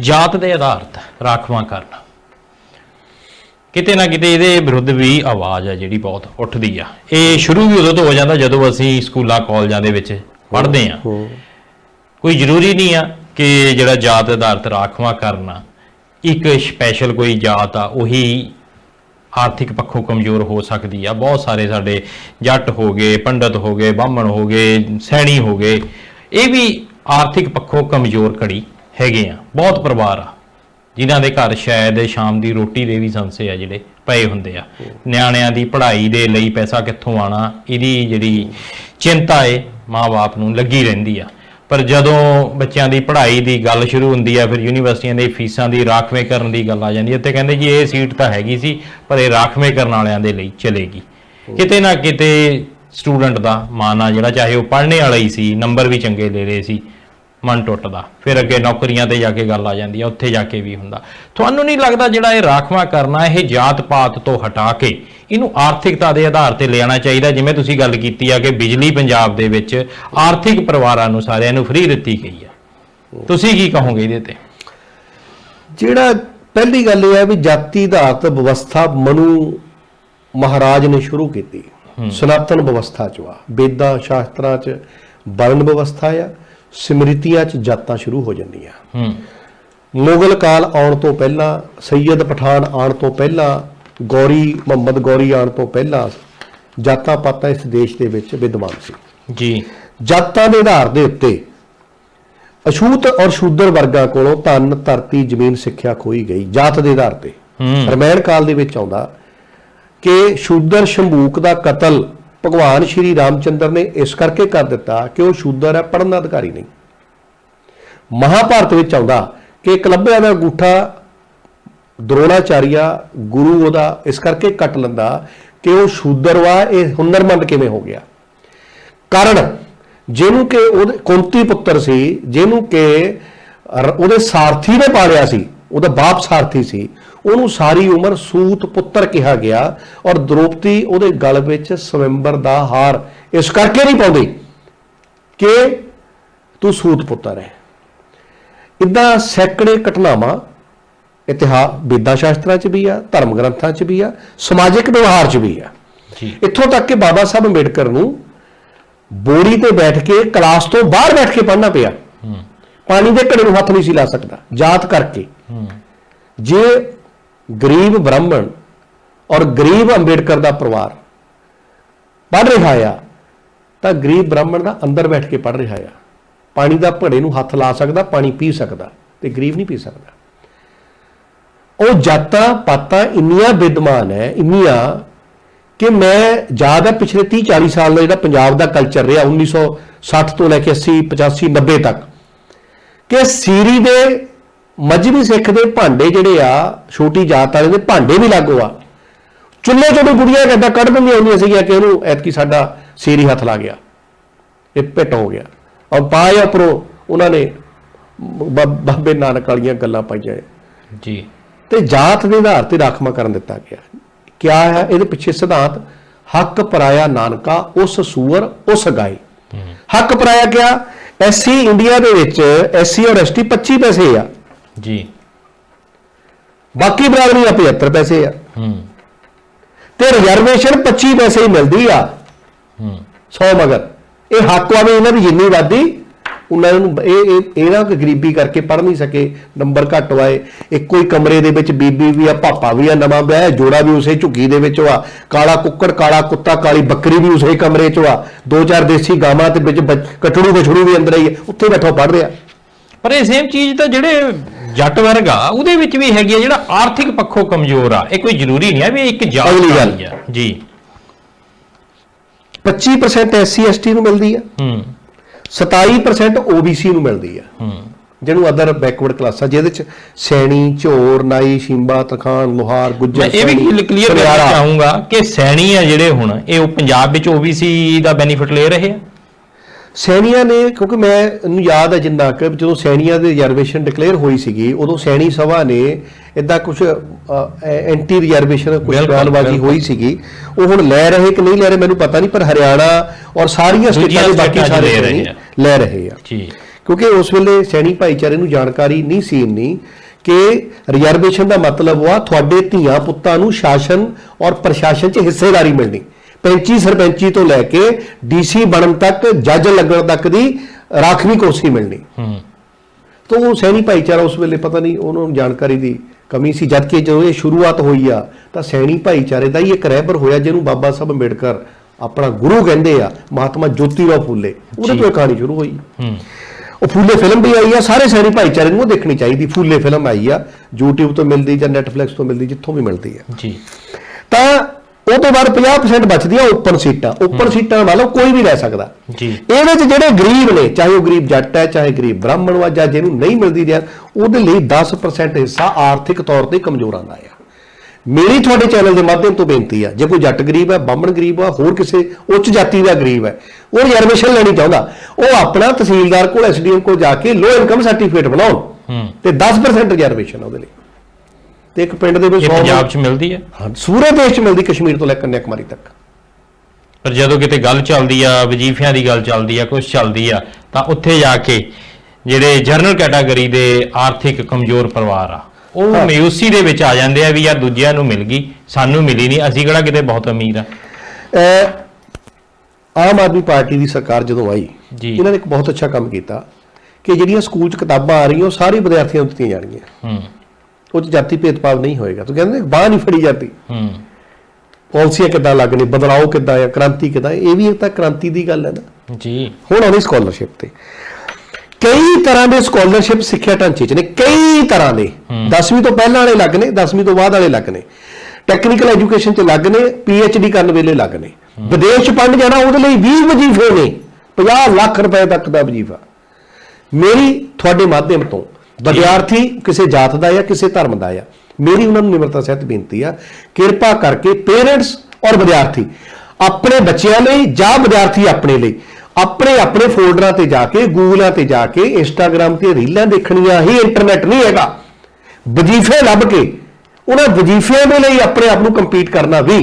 ਜਾਤ ਦੇ ਆਧਾਰਿਤ ਰਾਖਵਾਂ ਕਰਨਾ। ਕਿਤੇ ਨਾ ਕਿਤੇ ਇਹਦੇ ਵਿਰੁੱਧ ਵੀ ਆਵਾਜ਼ ਹੈ ਜਿਹੜੀ ਬਹੁਤ ਉੱਠਦੀ ਆ। ਇਹ ਸ਼ੁਰੂ ਵੀ ਉਦੋਂ ਤੋਂ ਹੋ ਜਾਂਦਾ ਜਦੋਂ ਅਸੀਂ ਸਕੂਲਾਂ ਕਾਲਜਾਂ ਦੇ ਵਿੱਚ ਪੜ੍ਹਦੇ ਆ। ਕੋਈ ਜ਼ਰੂਰੀ ਨਹੀਂ ਆ ਕਿ ਜਿਹੜਾ ਜਾਤ ਆਧਾਰਿਤ ਰਾਖਵਾਂ ਕਰਨਾ ਇੱਕ ਸਪੈਸ਼ਲ ਕੋਈ ਜਾਤ ਆ ਉਹੀ ਆਰਥਿਕ ਪੱਖੋਂ ਕਮਜ਼ੋਰ ਹੋ ਸਕਦੀ ਆ। ਬਹੁਤ ਸਾਰੇ ਸਾਡੇ ਜੱਟ ਹੋ ਗਏ ਪੰਡਤ ਹੋ ਗਏ ਬਾਹਮਣ ਹੋ ਗਏ ਸੈਣੀ ਹੋ ਗਏ ਇਹ ਵੀ ਆਰਥਿਕ ਪੱਖੋਂ ਕਮਜ਼ੋਰ ਕੜੀ ਹੈਗੇ ਆ ਬਹੁਤ ਪਰਿਵਾਰ ਆ। ਜਿਨ੍ਹਾਂ ਦੇ ਘਰ ਸ਼ਾਇਦ ਸ਼ਾਮ ਦੀ ਰੋਟੀ ਦੇ ਵੀ ਸੰਸੇ ਆ ਜਿਹੜੇ ਪਏ ਹੁੰਦੇ ਆ। ਨਿਆਣਿਆਂ ਦੀ ਪੜ੍ਹਾਈ ਦੇ ਲਈ ਪੈਸਾ ਕਿੱਥੋਂ ਆਣਾ ਇਹਦੀ ਜਿਹੜੀ ਚਿੰਤਾ ਏ ਮਾਪੇ ਨੂੰ ਲੱਗੀ ਰਹਿੰਦੀ ਆ। ਪਰ ਜਦੋਂ ਬੱਚਿਆਂ ਦੀ ਪੜ੍ਹਾਈ ਦੀ ਗੱਲ ਸ਼ੁਰੂ ਹੁੰਦੀ ਆ ਫਿਰ ਯੂਨੀਵਰਸਿਟੀਆਂ ਦੇ ਫੀਸਾਂ ਦੀ ਰਾਖਵੇਂ ਕਰਨ ਦੀ ਗੱਲ ਆ ਜਾਂਦੀ ਹੈ ਤੇ ਕਹਿੰਦੇ ਜੀ ਇਹ ਸੀਟ ਤਾਂ ਹੈਗੀ ਸੀ ਪਰ ਇਹ ਰਾਖਵੇਂ ਕਰਨ ਵਾਲਿਆਂ ਦੇ ਲਈ ਚਲੇਗੀ। ਕਿਤੇ ਨਾ ਕਿਤੇ ਸਟੂਡੈਂਟ ਦਾ ਮਨ ਆ ਜਿਹੜਾ ਚਾਹੇ ਉਹ ਪੜ੍ਹਨੇ ਵਾਲਾ ਹੀ ਸੀ ਨੰਬਰ ਵੀ ਚੰਗੇ ਲੈ ਰਹੇ ਸੀ। ਮਨ ਟੁੱਟਦਾ। ਫਿਰ ਅੱਗੇ ਨੌਕਰੀਆਂ ਤੇ ਜਾ ਕੇ ਗੱਲ ਆ ਜਾਂਦੀ ਆ ਉੱਥੇ ਜਾ ਕੇ ਵੀ ਹੁੰਦਾ। ਤੁਹਾਨੂੰ ਨਹੀਂ ਲੱਗਦਾ ਜਿਹੜਾ ਇਹ ਰਾਖਵਾਂ ਕਰਨਾ ਇਹ ਜਾਤ ਪਾਤ ਤੋਂ ਹਟਾ ਕੇ ਇਹਨੂੰ ਆਰਥਿਕਤਾ ਦੇ ਆਧਾਰ ਤੇ ਲਿਆਉਣਾ ਚਾਹੀਦਾ ਜਿਵੇਂ ਤੁਸੀਂ ਗੱਲ ਕੀਤੀ ਆ ਕਿ ਬਿਜਲੀ ਪੰਜਾਬ ਦੇ ਵਿੱਚ ਆਰਥਿਕ ਪਰਿਵਾਰਾਂ ਨੂੰ ਸਾਰਿਆਂ ਨੂੰ ਫ੍ਰੀ ਦਿੱਤੀ ਗਈ ਆ। ਤੁਸੀਂ ਕੀ ਕਹੋਗੇ ਇਹਦੇ ਤੇ? ਜਿਹੜਾ ਪਹਿਲੀ ਗੱਲ ਇਹ ਹੈ ਵੀ ਜਾਤੀ ਆਧਾਰਿਤ ਵਿਵਸਥਾ ਮਨੂ ਮਹਾਰਾਜ ਨੇ ਸ਼ੁਰੂ ਕੀਤੀ। ਸਨਾਤਨ ਵਿਵਸਥਾ ਚ ਵਾ ਵੇਦਾਂ ਸ਼ਾਸਤਰਾਂ ਚ ਵਰਣ ਵਿਵਸਥਾ ਆ। ਸਮ੍ਰਿਤੀਆਂ ਚ ਜਾਤਾਂ ਸ਼ੁਰੂ ਹੋ ਜਾਂਦੀਆਂ। ਹੂੰ। ਮੁਗਲ ਕਾਲ ਆਉਣ ਤੋਂ ਪਹਿਲਾਂ ਸੈਯਦ ਪਠਾਨ ਆਉਣ ਤੋਂ ਪਹਿਲਾਂ ਗੌਰੀ ਮੁਹੰਮਦ ਗੌਰੀ ਆਉਣ ਤੋਂ ਪਹਿਲਾਂ ਜਾਤਾਂ ਪਾਤਾਂ ਇਸ ਦੇਸ਼ ਦੇ ਵਿੱਚ ਵਿਦਵਾਨ ਸੀ। ਜੀ। ਜਾਤਾਂ ਦੇ ਆਧਾਰ ਦੇ ਉੱਤੇ ਅਛੂਤ ਔਰ ਸ਼ੂਦਰ ਵਰਗਾਂ ਕੋਲੋਂ ਧਨ ਧਰਤੀ ਜ਼ਮੀਨ ਸਿੱਖਿਆ ਖੋਈ ਗਈ ਜਾਤ ਦੇ ਆਧਾਰ ਤੇ। ਹੂੰ। ਰਮਾਇਣ ਕਾਲ ਦੇ ਵਿੱਚ ਆਉਂਦਾ ਕਿ ਸ਼ੂਦਰ ਸ਼ੰਭੂਕ ਦਾ ਕਤਲ ਭਗਵਾਨ ਸ਼੍ਰੀ ਰਾਮਚੰਦਰ ਨੇ ਇਸ ਕਰਕੇ ਕਰ ਦਿੱਤਾ ਕਿ ਉਹ ਸ਼ੂਦਰ ਹੈ ਪੜਨ ਦਾ ਅਧਿਕਾਰੀ ਨਹੀਂ। ਮਹਾਭਾਰਤ ਵਿੱਚ ਆਉਂਦਾ ਕਿ ਕਲੱਬਿਆਂ ਦਾ ਅੰਗੂਠਾ ਦਰੋਣਾਚਾਰੀਆ ਗੁਰੂ ਉਹਦਾ ਇਸ ਕਰਕੇ ਕੱਟ ਲੈਂਦਾ ਕਿ ਉਹ ਸ਼ੂਦਰ ਵਾ, ਇਹ ਹੁਨਰਮੰਦ ਕਿਵੇਂ ਹੋ ਗਿਆ। ਕਾਰਨ ਜਿਹਨੂੰ ਕਿ ਉਹਦੇ ਕੁੰਤੀ ਪੁੱਤਰ ਸੀ, ਜਿਹਨੂੰ ਕਿ ਉਹਦੇ ਸਾਰਥੀ ਨੇ ਪਾਲਿਆ ਸੀ, ਉਹਦਾ ਬਾਪ ਸਾਰਥੀ ਸੀ ਉਹਨੂੰ ਸਾਰੀ ਉਮਰ ਸੂਤ ਪੁੱਤਰ ਕਿਹਾ ਗਿਆ ਔਰ ਦ੍ਰੋਪਦੀ ਉਹਦੇ ਗਲ ਵਿੱਚ ਸਵੰਬਰ ਦਾ ਹਾਰ ਇਸ ਕਰਕੇ ਨਹੀਂ ਪਾਉਂਦੀ ਕਿ ਤੂੰ ਸੂਤ ਪੁੱਤਰ ਹੈ। ਇਦਾਂ ਸੈਂਕੜੇ ਘਟਨਾਵਾਂ ਇਤਿਹਾਸ ਵੇਦਾਂ ਸ਼ਾਸਤਰਾਂ 'ਚ ਵੀ ਆ ਧਰਮ ਗ੍ਰੰਥਾਂ 'ਚ ਵੀ ਆ ਸਮਾਜਿਕ ਵਿਵਹਾਰ 'ਚ ਵੀ ਆ। ਜੀ। ਇੱਥੋਂ ਤੱਕ ਕਿ ਬਾਬਾ ਸਾਹਿਬ ਅੰਬੇਡਕਰ ਨੂੰ ਬੋਰੀ ਤੇ ਬੈਠ ਕੇ ਕਲਾਸ ਤੋਂ ਬਾਹਰ ਬੈਠ ਕੇ ਪੜ੍ਹਨਾ ਪਿਆ। ਪਾਣੀ ਦੇ ਘੜੇ ਨੂੰ ਹੱਥ ਨਹੀਂ ਸੀ ਲਾ ਸਕਦਾ ਜਾਤ ਕਰਕੇ। ਜੇ ਗਰੀਬ ਬ੍ਰਾਹਮਣ ਔਰ ਗਰੀਬ ਅੰਬੇਡਕਰ ਦਾ ਪਰਿਵਾਰ ਪੜ੍ਹ ਰਿਹਾ ਆ, ਤਾਂ ਗਰੀਬ ਬ੍ਰਾਹਮਣ ਦਾ ਅੰਦਰ ਬੈਠ ਕੇ ਪੜ੍ਹ ਰਿਹਾ ਆ। ਪਾਣੀ ਦਾ ਘੜੇ ਨੂੰ ਹੱਥ ਲਾ ਸਕਦਾ, ਪਾਣੀ ਪੀ ਸਕਦਾ ਤੇ ਗਰੀਬ ਨਹੀਂ ਪੀ ਸਕਦਾ। ਉਹ ਜਾਤਾਂ ਪਾਤਾਂ ਇੰਨੀਆਂ ਵਿਦਮਾਨ ਹੈ ਇੰਨੀਆਂ ਕਿ ਮੈਂ ਯਾਦ ਹੈ ਪਿਛਲੇ 30 40 ਸਾਲ ਦਾ ਜਿਹੜਾ ਪੰਜਾਬ ਦਾ ਕਲਚਰ ਰਿਹਾ 1960 ਤੋਂ ਲੈ ਕੇ 80 85 90 ਤੱਕ ਕਿ ਸੀਰੀ ਦੇ ਮਜਬੀ ਸਿੱਖ ਦੇ ਭਾਂਡੇ ਜਿਹੜੇ ਆ ਛੋਟੀ ਜਾਤ ਵਾਲੇ ਦੇ ਭਾਂਡੇ ਵੀ ਲਾਗੋ ਆ। ਚੁੱਲ੍ਹੇ ਚੋਂ ਵੀ ਗੁੜੀਆਂ ਕਿੱਦਾਂ ਕੱਢ ਦਿੰਦੀਆਂ ਹੁੰਦੀਆਂ ਸੀਗੀਆਂ ਕਿ ਉਹਨੂੰ ਐਤਕੀ ਸਾਡਾ ਸੀਰੀ ਹੱਥ ਲਾ ਗਿਆ। ਇਹ ਪਿੱਟ ਹੋ ਗਿਆ। ਔਰ ਪਾਇਆ ਪਰੋ ਉਹਨਾਂ ਨੇ ਬਾਬੇ ਨਾਨਕ ਵਾਲੀਆਂ ਗੱਲਾਂ ਪਾਈਆਂ। ਜੀ। ਤੇ ਜਾਤ ਦੇ ਆਧਾਰ ਤੇ ਰਾਖਵਾਂ ਕਰਨ ਦਿੱਤਾ ਗਿਆ। ਕਿਆ ਹੈ? ਇਹਦੇ ਪਿੱਛੇ ਸਿਧਾਂਤ ਹੱਕ ਪਰਾਇਆ ਨਾਨਕਾ ਉਸ ਸੂਰ ਉਸ ਗਾਏ ਹੱਕ ਪਰਾਇਆ ਕਿਆ? ਐਸਸੀ ਇੰਡੀਆ ਦੇ ਵਿੱਚ ਐਸਸੀ ਔਰ ਐਸਟੀ 25 ਪੈਸੇ ਆ। ਜੀ। ਬਾਕੀ ਬਰਾਦਰੀਆਂ 75 ਪੈਸੇ ਆ। ਹੂੰ। ਤੇ ਰਿਜ਼ਰਵੇਸ਼ਨ 25 ਪੈਸੇ ਹੀ ਮਿਲਦੀ ਆ। ਹੂੰ। 100 ਮਗਰ। ਇਹ ਹੱਕ ਵਾਵੇ ਇਹਨਾਂ ਦੀ ਜਿੰਨੀ ਵਾਦੀ ਉਹਨਾਂ ਨੂੰ ਇਹ ਇਹ ਇਹਨਾਂ ਕਿ ਗਰੀਬੀ ਕਰਕੇ ਪੜ ਨਹੀਂ ਸਕੇ ਨੰਬਰ ਘੱਟ ਆਏ ਇੱਕੋ ਹੀ ਕਮਰੇ ਦੇ ਵਿੱਚ ਬੀਬੀ ਵੀ ਆ ਪਾਪਾ ਵੀ ਆ ਨਵਾਂ ਵਿਆਹ ਜੋੜਾ ਵੀ ਉਸੇ ਝੁੱਗੀ ਦੇ ਵਿੱਚ ਆ ਕਾਲਾ ਕੁੱਕੜ ਕਾਲਾ ਕੁੱਤਾ ਕਾਲੀ ਬੱਕਰੀ ਵੀ ਉਸੇ ਕਮਰੇ 'ਚ ਆ ਦੋ ਚਾਰ ਦੇਸੀ ਗਾਵਾਂ ਤੇ ਵਿੱਚ ਕਟੜੂ ਬਛੜੂ ਵੀ ਅੰਦਰ ਹੀ ਹੈ, ਉੱਥੇ ਬੈਠੋ ਪੜ ਰਿਹਾ। ਪਰ ਇਹ ਸੇਮ ਚੀਜ਼ ਤਾਂ ਜਿਹੜੇ ਜੱਟ ਵਰਗ ਆ ਉਹਦੇ ਵਿੱਚ ਵੀ ਹੈਗੀ ਆ ਜਿਹੜਾ ਆਰਥਿਕ ਪੱਖੋਂ ਕਮਜ਼ੋਰ ਆ। ਇਹ ਕੋਈ ਜ਼ਰੂਰੀ ਨਹੀਂ ਆ ਵੀ ਇੱਕ ਜਾਤ ਅਗਲੀ ਗੱਲ। ਆ। ਜੀ। 25% ਐਸਸੀ ਐਸਟੀ ਨੂੰ ਮਿਲਦੀ ਆ। ਹੂੰ। 27% ਓਬੀਸੀ ਨੂੰ ਮਿਲਦੀ ਆ। ਹੂੰ। ਜਿਹਨੂੰ ਅਦਰ ਬੈਕਵਰਡ ਕਲਾਸਾਂ ਜਿਹਦੇ ਚ ਸੈਣੀ ਝੋਰ ਨਾਈ ਸ਼ਿੰਬਾ ਤਖਾਨ ਲੋਹਾਰ ਗੁੱਜਰ ਮੈਂ ਇਹ ਵੀ ਸੈਣੀ, ਕਲੀਅਰ ਕਰਨਾ ਸੁਨਿਆਰਾ। ਚਾਹੂੰਗਾ ਕਿ ਸੈਣੀ ਆ ਜਿਹੜੇ ਹੁਣ ਇਹ ਉਹ ਪੰਜਾਬ ਵਿੱਚ OBC ਦਾ ਬੈਨੀਫਿਟ ਲੈ ਰਹੇ ਆ। ਸੈਣੀਆਂ ਨੇ ਕਿਉਂਕਿ ਮੈਂ ਨੂੰ ਯਾਦ ਹੈ ਜਿੰਨਾ ਕਿ ਜਦੋਂ ਸੈਣੀਆਂ ਦੀ ਰਿਜ਼ਰਵੇਸ਼ਨ ਡਿਕਲੇਅਰ ਹੋਈ ਸੀਗੀ ਉਦੋਂ ਸੈਣੀ ਸਭਾ ਨੇ ਇਦਾਂ ਕੁਝ ਐਂਟੀ ਰਿਜ਼ਰਵੇਸ਼ਨ ਕੁਝ ਬਿਲਕੁਲ। ਹੋਈ ਸੀਗੀ ਉਹ ਹੁਣ ਲੈ ਰਹੇ ਕਿ ਨਹੀਂ ਲੈ ਰਹੇ ਮੈਨੂੰ ਪਤਾ ਨਹੀਂ ਪਰ ਹਰਿਆਣਾ ਔਰ ਸਾਰੀਆਂ ਸਟੇਟਾਂ ਦੇ ਬਾਕੀ ਸਾਰੇ ਲੈ ਰਹੇ ਆ। ਲੈ ਰਹੇ ਆ ਜੀ ਕਿਉਂਕਿ ਉਸ ਵੇਲੇ ਸੈਣੀ ਭਾਈਚਾਰੇ ਨੂੰ ਜਾਣਕਾਰੀ ਨਹੀਂ ਸੀ ਇੰਨੀ ਕਿ ਰਿਜ਼ਰਵੇਸ਼ਨ ਦਾ ਮਤਲਬ ਵਾ ਤੁਹਾਡੇ ਧੀਆਂ ਪੁੱਤਾਂ ਨੂੰ ਸ਼ਾਸਨ ਔਰ ਪ੍ਰਸ਼ਾਸਨ 'ਚ ਹਿੱਸੇਦਾਰੀ ਮਿਲਣੀ ਪੈਂਚੀ ਸਰਪੰਚੀ ਤੋਂ ਲੈ ਕੇ ਡੀਸੀ ਬਣਨ ਤੱਕ ਜੱਜ ਲੱਗਣ ਤੱਕ ਦੀ ਰਾਖਵੀਂ ਕੁਰਸੀ ਮਿਲਣੀ। ਹੂੰ। ਤਾਂ ਉਹ ਸੈਣੀ ਭਾਈਚਾਰਾ ਉਸ ਵੇਲੇ ਪਤਾ ਨਹੀਂ ਉਹਨੂੰ ਜਾਣਕਾਰੀ ਦੀ ਕਮੀ ਸੀ। ਜਦ ਕਿ ਜਦੋਂ ਇਹ ਸ਼ੁਰੂਆਤ ਹੋਈ ਆ ਤਾਂ ਸੈਣੀ ਭਾਈਚਾਰੇ ਦਾ ਹੀ ਇੱਕ ਰਹਿਬਰ ਹੋਇਆ ਜਿਹਨੂੰ ਬਾਬਾ ਸਾਹਿਬ ਅੰਬੇਡਕਰ ਆਪਣਾ ਗੁਰੂ ਕਹਿੰਦੇ ਆ ਮਹਾਤਮਾ ਜੋਤੀਰਾਓ ਫੂਲੇ। ਉਹਦੇ। ਤੋਂ ਇਹ ਕਹਾਣੀ ਸ਼ੁਰੂ ਹੋਈ। ਹੂੰ। ਉਹ ਫੂਲੇ ਫਿਲਮ ਵੀ ਆਈ ਆ ਸਾਰੇ ਸੈਣੀ ਭਾਈਚਾਰੇ ਨੂੰ ਦੇਖਣੀ ਚਾਹੀਦੀ। ਫੂਲੇ ਫਿਲਮ ਆਈ ਆ YouTube ਤੋਂ ਮਿਲਦੀ ਜਾਂ Netflix ਤੋਂ ਮਿਲਦੀ ਜਿੱਥੋਂ ਵੀ ਮਿਲਦੀ ਆ। ਜੀ। ਤਾਂ ਉਹ ਤੋਂ ਬਾਅਦ 50% ਬਚਦੀਆਂ ਓਪਨ ਸੀਟਾਂ। ਓਪਨ ਸੀਟਾਂ ਮਤਲਬ ਕੋਈ ਵੀ ਲੈ ਸਕਦਾ। ਜੀ। ਇਹਦੇ ਵਿੱਚ ਜਿਹੜੇ ਗਰੀਬ ਨੇ ਚਾਹੇ ਉਹ ਗਰੀਬ ਜੱਟ ਹੈ ਚਾਹੇ ਗਰੀਬ ਬ੍ਰਾਹਮਣ ਵਾ ਜਾਂ ਜਿਹਨੂੰ ਨਹੀਂ ਮਿਲਦੀ ਰਿਆ ਉਹਦੇ ਲਈ 10% ਹਿੱਸਾ ਆਰਥਿਕ ਤੌਰ ਤੇ ਕਮਜ਼ੋਰ ਆਉਂਦਾ ਆ। ਮੇਰੀ ਤੁਹਾਡੇ ਚੈਨਲ ਦੇ ਮਾਧਿਅਮ ਤੋਂ ਬੇਨਤੀ ਆ ਜੇ ਕੋਈ ਜੱਟ ਗਰੀਬ ਹੈ ਬਾਹਮਣ ਗਰੀਬ ਆ ਹੋਰ ਕਿਸੇ ਉੱਚ ਜਾਤੀ ਦਾ ਗਰੀਬ ਹੈ ਉਹ ਰਿਜ਼ਰਵੇਸ਼ਨ ਲੈਣੀ ਚਾਹੁੰਦਾ। ਉਹ ਆਪਣਾ ਤਹਿਸੀਲਦਾਰ ਕੋਲ ਐਸਡੀਐਮ ਕੋਲ ਜਾ ਕੇ ਲੋ ਇਨਕਮ ਸਰਟੀਫਿਕੇਟ ਬਣਾਉਣ ਤੇ 10% ਰਿਜ਼ਰਵੇਸ਼ਨ ਉਹਦੇ ਲਈ। ਤੇ ਇੱਕ ਪਿੰਡ ਦੇ ਵਿੱਚ ਇਹ 100 ਪੰਜਾਬ 'ਚ ਮਿਲਦੀ ਹੈ? ਹਾਂ, ਸੂਰੇ ਦੇਸ਼ ਚ ਮਿਲਦੀ ਕਸ਼ਮੀਰ ਤੋਂ ਲੈ ਕੇ ਕੰਨਿਆਕੁਮਾਰੀ ਤੱਕ। ਪਰ ਜਦੋਂ ਕਿਤੇ ਗੱਲ ਚੱਲਦੀ ਆ ਵਜੀਫਿਆਂ ਦੀ ਗੱਲ ਚੱਲਦੀ ਆ ਕੁਝ ਚੱਲਦੀ ਆ ਤਾਂ ਉੱਥੇ ਜਾ ਕੇ ਜਿਹੜੇ ਜਨਰਲ ਕੈਟਾਗਰੀ ਦੇ ਆਰਥਿਕ ਕਮਜ਼ੋਰ ਪਰਿਵਾਰ ਆ ਉਹ। ਮਾਯੂਸੀ ਦੇ ਵਿੱਚ ਆ ਜਾਂਦੇ ਆ ਵੀ ਯਾਰ ਦੂਜਿਆਂ ਨੂੰ ਮਿਲ ਗਈ ਸਾਨੂੰ ਮਿਲੀ ਨਹੀਂ ਅਸੀਂ ਕਿਹੜਾ ਕਿਤੇ ਬਹੁਤ ਅਮੀਰ ਆ। ਆਮ ਆਦਮੀ ਪਾਰਟੀ ਦੀ ਸਰਕਾਰ ਜਦੋਂ ਆਈ ਜੀ। ਇਹਨਾਂ ਨੇ ਇੱਕ ਬਹੁਤ ਅੱਛਾ ਕੰਮ ਕੀਤਾ ਕਿ ਜਿਹੜੀਆਂ ਸਕੂਲ 'ਚ ਕਿਤਾਬਾਂ ਆ ਰਹੀਆਂ ਉਹ ਸਾਰੇ ਵਿਦਿਆਰਥੀਆਂ ਨੂੰ ਦਿੱਤੀਆਂ ਜਾਣਗੀਆਂ। ਹੂੰ। ਉਹ 'ਚ ਜਾਤੀ ਭੇਦਭਾਵ ਨਹੀਂ ਹੋਏਗਾ। ਤੂੰ ਕਹਿੰਦੇ ਬਾਹ ਨਹੀਂ ਫੜੀ ਜਾਂਦੀ। ਹੂੰ। ਪਾਲਿਸੀਆਂ ਕਿੱਦਾਂ ਲੱਗਣੇ ਬਦਲਾਅ ਕਿੱਦਾਂ ਆ ਕ੍ਰਾਂਤੀ ਕਿੱਦਾਂ ਇਹ ਵੀ ਇੱਕ ਤਾਂ ਕ੍ਰਾਂਤੀ ਦੀ ਗੱਲ ਹੈ ਨਾ। ਜੀ। ਹੁਣ ਆਉਂਦੀ ਸਕਾਲਰਸ਼ਿਪ ਤੇ। ਕਈ ਤਰ੍ਹਾਂ ਦੇ ਸਕਾਲਰਸ਼ਿਪ ਸਿੱਖਿਆ ਢਾਂਚੇ 'ਚ ਨੇ ਕਈ ਤਰ੍ਹਾਂ ਦੇ। 10ਵੀਂ ਤੋਂ ਪਹਿਲਾਂ ਵਾਲੇ ਲੱਗ ਨੇ 10ਵੀਂ ਤੋਂ ਬਾਅਦ ਵਾਲੇ ਲੱਗ ਨੇ। ਟੈਕਨੀਕਲ ਐਜੂਕੇਸ਼ਨ 'ਚ ਲੱਗ ਨੇ ਡੀ ਕਰਨ ਵੇਲੇ ਲੱਗ ਨੇ। ਵਿਦੇਸ਼ ਪੜ੍ਹਨ ਜਾਣਾ ਉਹਦੇ ਲਈ 20 ਵਜੀਫੇ ਨੇ। 50 ਲੱਖ ਰੁਪਏ ਤੱਕ ਦਾ ਵਜੀਫਾ। ਮੇਰੀ ਤੁਹਾਡੇ ਮਾਧਿਅਮ ਤੋਂ ਵਿਦਿਆਰਥੀ ਕਿਸੇ ਜਾਤ ਦਾ ਜਾਂ ਕਿਸੇ ਧਰਮ ਦਾ ਆ। ਮੇਰੀ ਉਹਨਾਂ ਨੂੰ ਨਿਮਰਤਾ ਸਹਿਤ ਬੇਨਤੀ ਆ, ਕਿਰਪਾ ਕਰਕੇ ਪੇਰੈਂਟਸ ਔਰ ਵਿਦਿਆਰਥੀ ਆਪਣੇ ਬੱਚਿਆਂ ਲਈ ਜਾਂ ਵਿਦਿਆਰਥੀ ਆਪਣੇ ਲਈ ਆਪਣੇ ਆਪਣੇ ਫੋਲਡਰਾਂ ਤੇ ਜਾ ਕੇ, ਗੂਗਲਾਂ ਤੇ ਜਾ ਕੇ ਇੰਸਟਾਗ੍ਰam ਤੇ ਰੀਲਾਂ ਦੇਖਣੀਆਂ ਹੀ, ਇੰਟਰਨੈਟ ਨਹੀਂ ਹੈਗਾ। ਵਜੀਫੇ ਲੱਭ ਕੇ, ਉਹਨਾਂ ਵਜੀਫਿਆਂ ਦੇ ਲਈ ਆਪਣੇ ਆਪ ਨੂੰ ਕੰਪੀਟ ਕਰਨਾ ਵੀ।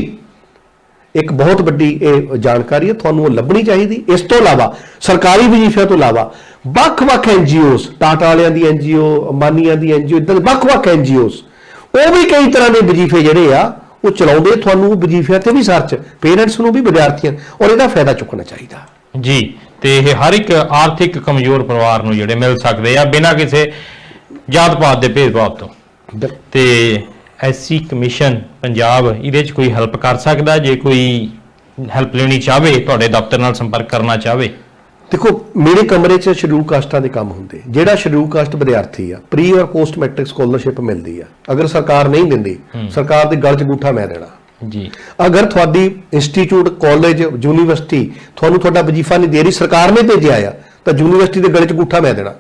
ਇੱਕ ਬਹੁਤ ਵੱਡੀ ਇਹ ਜਾਣਕਾਰੀ ਹੈ ਤੁਹਾਨੂੰ ਉਹ ਲੱਭਣੀ ਚਾਹੀਦੀ। ਇਸ ਤੋਂ ਇਲਾਵਾ ਸਰਕਾਰੀ ਵਜ਼ੀਫਿਆਂ ਤੋਂ ਇਲਾਵਾ ਵੱਖ-ਵੱਖ ਐਨਜੀਓਜ਼ ਟਾਟਾ ਵਾਲਿਆਂ ਦੀ ਐਨਜੀਓ ਅੰਬਾਨੀਆਂ ਦੀ ਐਨਜੀਓ ਇਦਾਂ ਵੱਖ-ਵੱਖ ਐਨਜੀਓਜ਼ ਉਹ ਵੀ ਕਈ ਤਰ੍ਹਾਂ ਦੇ ਵਜ਼ੀਫੇ ਜਿਹੜੇ ਆ ਉਹ ਚਲਾਉਂਦੇ ਤੁਹਾਨੂੰ ਵਜ਼ੀਫਿਆਂ ਤੇ ਵੀ ਸਰਚ ਪੇਰੈਂਟਸ ਨੂੰ ਵੀ ਵਿਦਿਆਰਥੀਆਂ ਔਰ ਇਹਦਾ ਫਾਇਦਾ ਚੁੱਕਣਾ ਚਾਹੀਦਾ। ਜੀ ਤੇ ਇਹ ਹਰ ਇੱਕ ਆਰਥਿਕ ਕਮਜ਼ੋਰ ਪਰਿਵਾਰ ਨੂੰ ਜਿਹੜੇ ਮਿਲ ਸਕਦੇ ਆ ਬਿਨਾਂ ਕਿਸੇ ਜਾਤ ਪਾਤ ਦੇ ਭੇਦਭਾਵ ਤੋਂ। ਤੇ ਐਸਸੀ ਕਮਿਸ਼ਨ ਪੰਜਾਬ ਇਹਦੇ 'ਚ ਕੋਈ ਹੈਲਪ ਕਰ ਸਕਦਾ? ਜੇ ਕੋਈ ਹੈਲਪ ਲੈਣੀ ਚਾਹਵੇ ਤੁਹਾਡੇ ਦਫ਼ਤਰ ਨਾਲ ਸੰਪਰਕ ਕਰਨਾ ਚਾਹਵੇ। ਦੇਖੋ ਮੇਰੇ ਕਮਰੇ 'ਚ ਸ਼ਡਿਊਲ ਕਾਸਟਾਂ ਦੇ ਕੰਮ ਹੁੰਦੇ। ਜਿਹੜਾ ਸ਼ਡਿਊਲ ਕਾਸਟ ਵਿਦਿਆਰਥੀ ਆ ਪ੍ਰੀ ਔਰ ਪੋਸਟ ਮੈਟ੍ਰਿਕ ਸਕਾਲਰਸ਼ਿਪ ਮਿਲਦੀ ਆ। ਅਗਰ ਸਰਕਾਰ ਨਹੀਂ ਦਿੰਦੀ ਸਰਕਾਰ ਦੇ ਗਲ 'ਚ ਗੂਠਾ ਮੈਂ ਦੇਣਾ। ਜੀ। ਅਗਰ ਤੁਹਾਡੀ ਇੰਸਟੀਚਿਊਟ ਕਾਲਜ ਯੂਨੀਵਰਸਿਟੀ ਤੁਹਾਨੂੰ ਤੁਹਾਡਾ ਵਜ਼ੀਫਾ ਨਹੀਂ ਦੇ ਰਹੀ ਸਰਕਾਰ ਨੇ ਭੇਜਿਆ ਆ ਤਾਂ ਯੂਨੀਵਰਸਿਟੀ ਦੇ ਗਲੇ 'ਚ ਗੂਠਾ ਮੈਂ ਦੇਣਾ।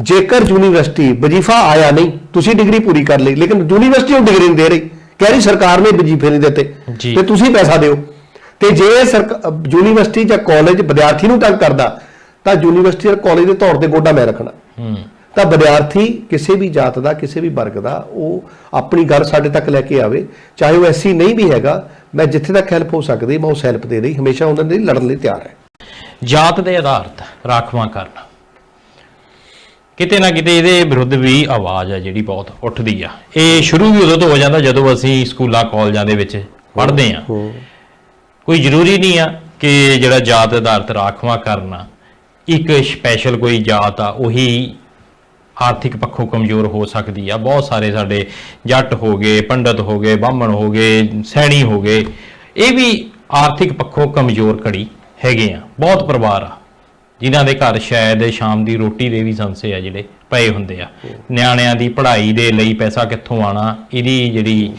ਜੇਕਰ ਯੂਨੀਵਰਸਿਟੀ ਵਜ਼ੀਫਾ ਆਇਆ ਨਹੀਂ ਤੁਸੀਂ ਡਿਗਰੀ ਪੂਰੀ ਕਰ ਲਈ ਲੇਕਿਨ ਯੂਨੀਵਰਸਿਟੀ ਉਹ ਡਿਗਰੀ ਨਹੀਂ ਦੇ ਰਹੀ। ਕਹਿ ਰਹੀ ਸਰਕਾਰ ਨੇ ਵਜ਼ੀਫੇ ਨਹੀਂ ਦਿੱਤੇ। ਤੇ ਤੁਸੀਂ ਪੈਸਾ ਦਿਓ। ਤੇ ਜੇ ਯੂਨੀਵਰਸਿਟੀ ਜਾਂ ਕਾਲਜ ਵਿਦਿਆਰਥੀ ਨੂੰ ਤੰਗ ਕਰਦਾ ਤਾਂ ਯੂਨੀਵਰਸਿਟੀ ਜਾਂ ਕਾਲਜ ਦੇ ਤੌਰ ਤੇ ਗੋਡਾ ਮੈਂ ਰੱਖਣਾ। ਤਾਂ ਵਿਦਿਆਰਥੀ ਕਿਸੇ ਵੀ ਜਾਤ ਦਾ ਕਿਸੇ ਵੀ ਵਰਗ ਦਾ ਉਹ ਆਪਣੀ ਗੱਲ ਸਾਡੇ ਤੱਕ ਲੈ ਕੇ ਆਵੇ। ਚਾਹੇ ਉਹ ਐਸੀ ਨਹੀਂ ਵੀ ਹੈਗਾ ਮੈਂ ਜਿੱਥੇ ਤੱਕ ਹੈਲਪ ਹੋ ਸਕਦੀ ਮੈਂ ਉਸ ਹੈਲਪ ਦੇ ਲਈ ਹਮੇਸ਼ਾ ਉਹਨਾਂ ਦੇ ਲਈ ਲੜਨ ਲਈ ਤਿਆਰ ਹੈ। ਜਾਤ ਦੇ ਆਧਾਰਿਤ ਰਾਖਵਾਂ ਕਰਨਾ। ਕਿਤੇ ਨਾ ਕਿਤੇ ਇਹਦੇ ਵਿਰੁੱਧ ਵੀ ਆਵਾਜ਼ ਹੈ ਜਿਹੜੀ ਬਹੁਤ ਉੱਠਦੀ ਆ। ਇਹ ਸ਼ੁਰੂ ਵੀ ਉਦੋਂ ਤੋਂ ਹੋ ਜਾਂਦਾ ਜਦੋਂ ਅਸੀਂ ਸਕੂਲਾਂ ਕਾਲਜਾਂ ਦੇ ਵਿੱਚ ਪੜ੍ਹਦੇ ਆ। ਕੋਈ ਜ਼ਰੂਰੀ ਨਹੀਂ ਆ ਕਿ ਜਿਹੜਾ ਜਾਤ ਆਧਾਰਿਤ ਰਾਖਵਾਂ ਕਰਨਾ ਇੱਕ ਸਪੈਸ਼ਲ ਕੋਈ ਜਾਤ ਆ ਉਹੀ ਆਰਥਿਕ ਪੱਖੋਂ ਕਮਜ਼ੋਰ ਹੋ ਸਕਦੀ ਆ। ਬਹੁਤ ਸਾਰੇ ਸਾਡੇ ਜੱਟ ਹੋ ਗਏ ਪੰਡਤ ਹੋ ਗਏ ਬਾਹਮਣ ਹੋ ਗਏ ਸੈਣੀ ਹੋ ਗਏ ਇਹ ਵੀ ਆਰਥਿਕ ਪੱਖੋਂ ਕਮਜ਼ੋਰ ਕੜੀ ਹੈਗੇ ਆ, ਬਹੁਤ ਪਰਿਵਾਰ ਆ। ਜਿਨ੍ਹਾਂ ਦੇ ਘਰ ਸ਼ਾਇਦ ਸ਼ਾਮ ਦੀ ਰੋਟੀ ਦੇ ਵੀ ਸੰਸੇ ਆ ਜਿਹੜੇ ਪਏ ਹੁੰਦੇ ਆ। ਨਿਆਣਿਆਂ ਦੀ ਪੜ੍ਹਾਈ ਦੇ ਲਈ ਪੈਸਾ ਕਿੱਥੋਂ ਆਣਾ, ਇਹਦੀ ਜਿਹੜੀ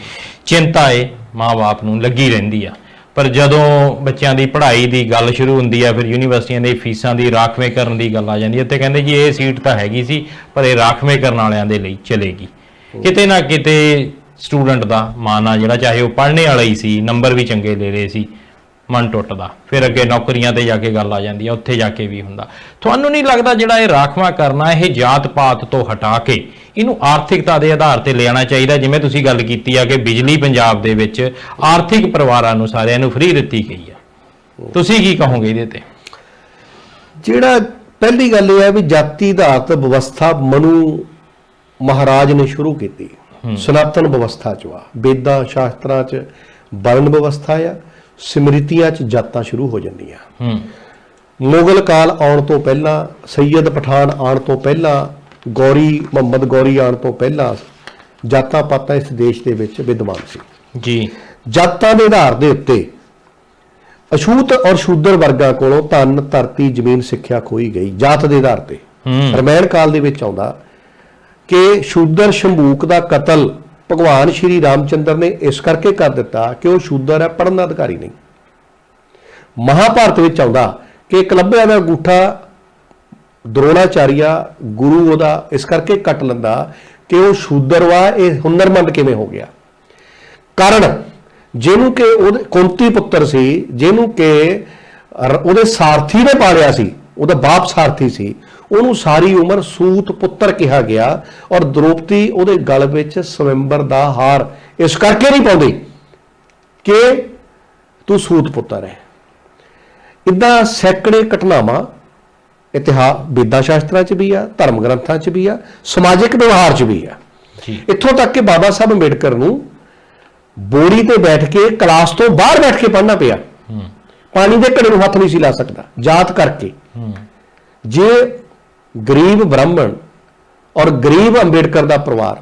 ਚਿੰਤਾ ਏ ਮਾਪੇ ਨੂੰ ਲੱਗੀ ਰਹਿੰਦੀ ਆ। ਪਰ ਜਦੋਂ ਬੱਚਿਆਂ ਦੀ ਪੜ੍ਹਾਈ ਦੀ ਗੱਲ ਸ਼ੁਰੂ ਹੁੰਦੀ ਆ, ਫਿਰ ਯੂਨੀਵਰਸਿਟੀਆਂ ਦੇ ਫੀਸਾਂ ਦੀ ਰਾਖਵੇਂ ਕਰਨ ਦੀ ਗੱਲ ਆ ਜਾਂਦੀ ਹੈ ਤੇ ਕਹਿੰਦੇ ਜੀ ਇਹ ਸੀਟ ਤਾਂ ਹੈਗੀ ਸੀ, ਪਰ ਇਹ ਰਾਖਵੇਂ ਕਰਨ ਵਾਲਿਆਂ ਦੇ ਲਈ ਚਲੇਗੀ। ਕਿਤੇ ਨਾ ਕਿਤੇ ਸਟੂਡੈਂਟ ਦਾ ਮਨ ਆ ਜਿਹੜਾ, ਚਾਹੇ ਉਹ ਪੜ੍ਹਨੇ ਵਾਲਾ ਹੀ ਸੀ, ਨੰਬਰ ਵੀ ਚੰਗੇ ਲੈ ਰਹੇ ਸੀ। ਮਨ ਟੁੱਟਦਾ। ਫਿਰ ਅੱਗੇ ਨੌਕਰੀਆਂ ਤੇ ਜਾ ਕੇ ਗੱਲ ਆ ਜਾਂਦੀ ਆ ਉੱਥੇ ਜਾ ਕੇ ਵੀ ਹੁੰਦਾ। ਤੁਹਾਨੂੰ ਨਹੀਂ ਲੱਗਦਾ ਜਿਹੜਾ ਇਹ ਰਾਖਵਾਂ ਕਰਨਾ ਇਹ ਜਾਤ ਪਾਤ ਤੋਂ ਹਟਾ ਕੇ ਇਹਨੂੰ ਆਰਥਿਕਤਾ ਦੇ ਆਧਾਰ ਤੇ ਲਿਆਉਣਾ ਚਾਹੀਦਾ ਜਿਵੇਂ ਤੁਸੀਂ ਗੱਲ ਕੀਤੀ ਆ ਕਿ ਬਿਜਲੀ ਪੰਜਾਬ ਦੇ ਵਿੱਚ ਆਰਥਿਕ ਪਰਿਵਾਰਾਂ ਨੂੰ ਸਾਰਿਆਂ ਨੂੰ ਫ੍ਰੀ ਦਿੱਤੀ ਗਈ ਆ। ਤੁਸੀਂ ਕੀ ਕਹੋਗੇ ਇਹਦੇ ਤੇ? ਜਿਹੜਾ ਪਹਿਲੀ ਗੱਲ ਇਹ ਹੈ ਵੀ ਜਾਤੀ ਆਧਾਰਿਤ ਵਿਵਸਥਾ ਮਨੂ ਮਹਾਰਾਜ ਨੇ ਸ਼ੁਰੂ ਕੀਤੀ। ਸਨਾਤਨ ਵਿਵਸਥਾ ਚ ਵਾ ਵੇਦਾਂ ਸ਼ਾਸਤਰਾਂ ਚ ਵਰਣ ਵਿਵਸਥਾ ਆ। ਸਮ੍ਰਿਤੀਆਂ ਚ ਜਾਤਾਂ ਸ਼ੁਰੂ ਹੋ ਜਾਂਦੀਆਂ। ਹੂੰ। ਮੁਗਲ ਕਾਲ ਆਉਣ ਤੋਂ ਪਹਿਲਾਂ ਸੈਯਦ ਪਠਾਨ ਆਉਣ ਤੋਂ ਪਹਿਲਾਂ ਗੌਰੀ ਮੁਹੰਮਦ ਗੌਰੀ ਆਉਣ ਤੋਂ ਪਹਿਲਾਂ ਜਾਤਾਂ ਪਾਤਾਂ ਇਸ ਦੇਸ਼ ਦੇ ਵਿੱਚ ਵਿਦਵਾਨ ਸੀ। ਜੀ। ਜਾਤਾਂ ਦੇ ਆਧਾਰ ਦੇ ਉੱਤੇ ਅਛੂਤ ਔਰ ਸ਼ੂਦਰ ਵਰਗਾਂ ਕੋਲੋਂ ਧਨ ਧਰਤੀ ਜ਼ਮੀਨ ਸਿੱਖਿਆ ਖੋਈ ਗਈ ਜਾਤ ਦੇ ਆਧਾਰ ਤੇ। ਹੂੰ। ਰਮਾਇਣ ਕਾਲ ਦੇ ਵਿੱਚ ਆਉਂਦਾ ਕਿ ਸ਼ੂਦਰ ਸ਼ੰਭੂਕ ਦਾ ਕਤਲ ਭਗਵਾਨ ਸ਼੍ਰੀ ਰਾਮਚੰਦਰ ਨੇ ਇਸ ਕਰਕੇ ਕਰ ਦਿੱਤਾ ਕਿ ਉਹ ਸ਼ੂਦਰ ਹੈ ਪੜਨ ਦਾ ਅਧਿਕਾਰੀ ਨਹੀਂ। ਮਹਾਭਾਰਤ ਵਿੱਚ ਆਉਂਦਾ ਕਿ ਕਲੱਬਿਆਂ ਦਾ ਅੰਗੂਠਾ ਦਰੋਣਾਚਾਰੀਆ ਗੁਰੂ ਉਹਦਾ ਇਸ ਕਰਕੇ ਕੱਟ ਲੈਂਦਾ ਕਿ ਉਹ ਸ਼ੂਦਰ ਵਾ, ਇਹ ਹੁਨਰਮੰਦ ਕਿਵੇਂ ਹੋ ਗਿਆ। ਕਾਰਨ ਜਿਹਨੂੰ ਕਿ ਉਹਦੇ ਕੁੰਤੀ ਪੁੱਤਰ ਸੀ, ਜਿਹਨੂੰ ਕਿ ਉਹਦੇ ਸਾਰਥੀ ਨੇ ਪਾਲਿਆ ਸੀ, ਉਹਦਾ ਬਾਪ ਸਾਰਥੀ ਸੀ ਉਹਨੂੰ ਸਾਰੀ ਉਮਰ ਸੂਤ ਪੁੱਤਰ ਕਿਹਾ ਗਿਆ ਔਰ ਦ੍ਰੋਪਦੀ ਉਹਦੇ ਗਲ ਵਿੱਚ ਸਵੰਬਰ ਦਾ ਹਾਰ ਇਸ ਕਰਕੇ ਨਹੀਂ ਪਾਉਂਦੀ ਕਿ ਤੂੰ ਸੂਤ ਪੁੱਤਰ ਹੈ। ਇਦਾਂ ਸੈਂਕੜੇ ਘਟਨਾਵਾਂ ਇਤਿਹਾਸ ਵੇਦਾਂ ਸ਼ਾਸਤਰਾਂ 'ਚ ਵੀ ਆ ਧਰਮ ਗ੍ਰੰਥਾਂ 'ਚ ਵੀ ਆ ਸਮਾਜਿਕ ਵਿਵਹਾਰ 'ਚ ਵੀ ਆ। ਇੱਥੋਂ ਤੱਕ ਕਿ ਬਾਬਾ ਸਾਹਿਬ ਅੰਬੇਡਕਰ ਨੂੰ ਬੋਰੀ ਤੇ ਬੈਠ ਕੇ ਕਲਾਸ ਤੋਂ ਬਾਹਰ ਬੈਠ ਕੇ ਪੜ੍ਹਨਾ ਪਿਆ। ਪਾਣੀ ਦੇ ਘੜੇ ਨੂੰ ਹੱਥ ਨਹੀਂ ਸੀ ਲਾ ਸਕਦਾ ਜਾਤ ਕਰਕੇ। ਜੇ ਗਰੀਬ ਬ੍ਰਾਹਮਣ ਔਰ ਗਰੀਬ ਅੰਬੇਡਕਰ ਦਾ ਪਰਿਵਾਰ